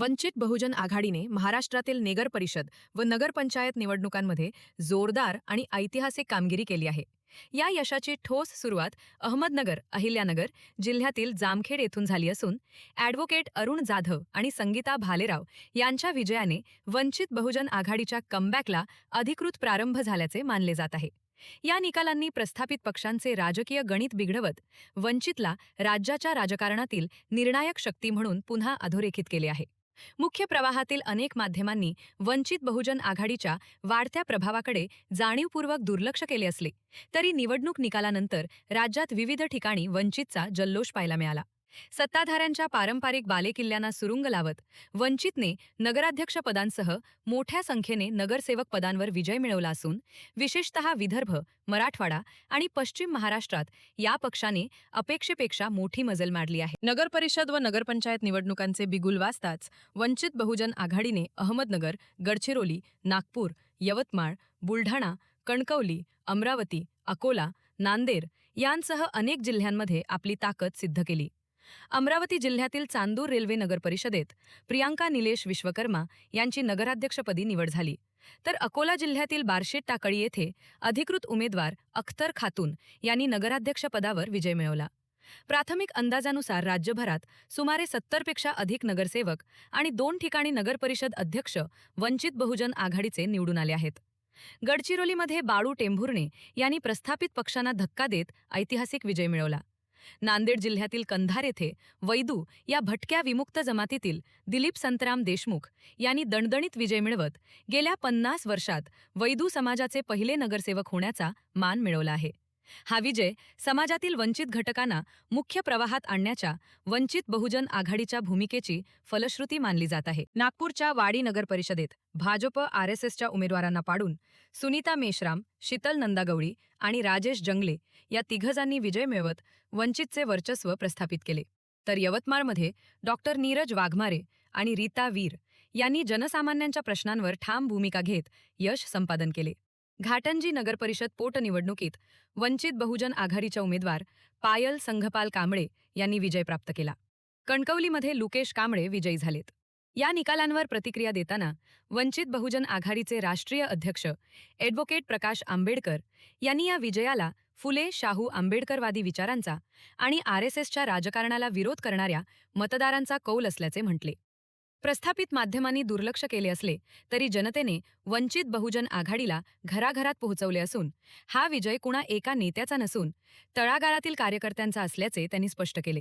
वंचित बहुजन आघाडीने महाराष्ट्रातील नगर परिषद व नगरपंचायत निवडणुकांमध्ये जोरदार आणि ऐतिहासिक कामगिरी केली आहे. या यशाची ठोस सुरुवात अहमदनगर अहिल्यानगर जिल्ह्यातील जामखेड येथून झाली असून ॲडव्होकेट अरुण जाधव आणि संगीता भालेराव यांच्या विजयाने वंचित बहुजन आघाडीच्या कमबॅकला अधिकृत प्रारंभ झाल्याचे मानले जात आहे. या निकालांनी प्रस्थापित पक्षांचे राजकीय गणित बिघडवत वंचितला राज्याच्या राजकारणातील निर्णायक शक्ती म्हणून पुन्हा अधोरेखित केले आहे. मुख्य प्रवाहातील अनेक माध्यमांनी वंचित बहुजन आघाडीच्या वाढत्या प्रभावाकडे जाणीवपूर्वक दुर्लक्ष केले असले तरी निवडणूक निकालानंतर राज्यात विविध ठिकाणी वंचितचा जल्लोष पाहायला मिळाला. सत्ताधाऱ्यांच्या पारंपरिक बालेकिल्ल्यांना सुरुंग लावत वंचितने नगराध्यक्षपदांसह मोठ्या संख्येने नगरसेवक पदांवर विजय मिळवला असून विशेषतः विदर्भ मराठवाडा आणि पश्चिम महाराष्ट्रात या पक्षाने अपेक्षेपेक्षा मोठी मजल मारली आहे. नगरपरिषद व नगरपंचायत निवडणुकांचे बिगुल वाजताच वंचित बहुजन आघाडीने अहमदनगर गडचिरोली नागपूर यवतमाळ बुलढाणा कणकवली अमरावती अकोला नांदेड यांसह अनेक जिल्ह्यांमध्ये आपली ताकद सिद्ध केली. अमरावती जिल्ह्यातील चांदूर रेल्वे नगर परिषदेत प्रियांका निलेश विश्वकर्मा यांची नगराध्यक्षपदी निवड झाली. तर अकोला जिल्ह्यातील बार्शेट टाकळी येथे अधिकृत उमेदवार अख्तर खातून यांनी नगराध्यक्षपदावर विजय मिळवला. प्राथमिक अंदाजानुसार राज्यभरात सुमारे सत्तरपेक्षा अधिक नगरसेवक आणि दोन ठिकाणी नगरपरिषद अध्यक्ष वंचित बहुजन आघाडीचे निवडून आले आहेत. गडचिरोलीमध्ये बाळू टेंभुर्णे यांनी प्रस्थापित पक्षांना धक्का देत ऐतिहासिक विजय मिळवला. नांदेड जिल्ह्यातील कंधार येथे वैदू या भटक्या विमुक्त जमातीतील दिलीप संतराम देशमुख यांनी दणदणीत विजय मिळवत गेल्या पन्नास वर्षात वैदू समाजाचे पहिले नगरसेवक होण्याचा मान मिळवला आहे. हा विजय समाजातील वंचित घटकांना मुख्य प्रवाहात आणण्याच्या वंचित बहुजन आघाडीच्या भूमिकेची फलश्रुती मानली जात आहे. नागपूरच्या वाडी नगर परिषदेत भाजप आर एस एसच्या उमेदवारांना पाडून सुनीता मेश्राम शीतल नंदागौडी आणि राजेश जंगले या तिघजांनी विजय मिळवत वंचितचे वर्चस्व प्रस्थापित केले. तर यवतमाळमध्ये डॉक्टर नीरज वाघमारे आणि रीता वीर यांनी जनसामान्यांच्या प्रश्नांवर ठाम भूमिका घेत यश संपादन केले. घाटंजी नगरपरिषद पोटनिवडणुकीत वंचित बहुजन आघाडीच्या उमेदवार पायल संघपाल कांबळे यांनी विजय प्राप्त केला. कणकवलीमध्ये लुकेश कांबळे विजयी झालेत. या निकालांवर प्रतिक्रिया देताना वंचित बहुजन आघाडीचे राष्ट्रीय अध्यक्ष ॲडव्होकेट प्रकाश आंबेडकर यांनी या विजयाला फुले शाहू आंबेडकरवादी विचारांचा आणि आर एस एसच्या राजकारणाला विरोध करणाऱ्या मतदारांचा कौल असल्याचे म्हटले. प्रस्थापित माध्यमांनी दुर्लक्ष केले असले तरी जनतेने वंचित बहुजन आघाडीला घराघरात पोहोचवले असून हा विजय कुणा एका नेत्याचा नसून तळागाळातील कार्यकर्त्यांचा असल्याचे त्यांनी स्पष्ट केले.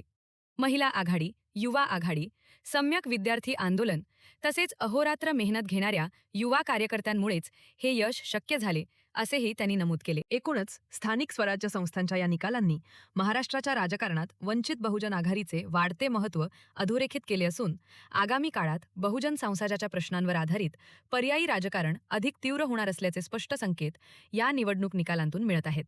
महिला आघाडी युवा आघाडी सम्यक विद्यार्थी आंदोलन तसेच अहोरात्र मेहनत घेणाऱ्या युवा कार्यकर्त्यांमुळेच हे यश शक्य झाले असेही त्यांनी नमूद केले. एकूणच स्थानिक स्वराज्य संस्थांच्या या निकालांनी महाराष्ट्राच्या राजकारणात वंचित बहुजन आघाडीचे वाढते महत्त्व अधोरेखित केले असून आगामी काळात बहुजन संसाजाच्या प्रश्नांवर आधारित पर्यायी राजकारण अधिक तीव्र होणार असल्याचे स्पष्ट संकेत या निवडणूक निकालांतून मिळत आहेत.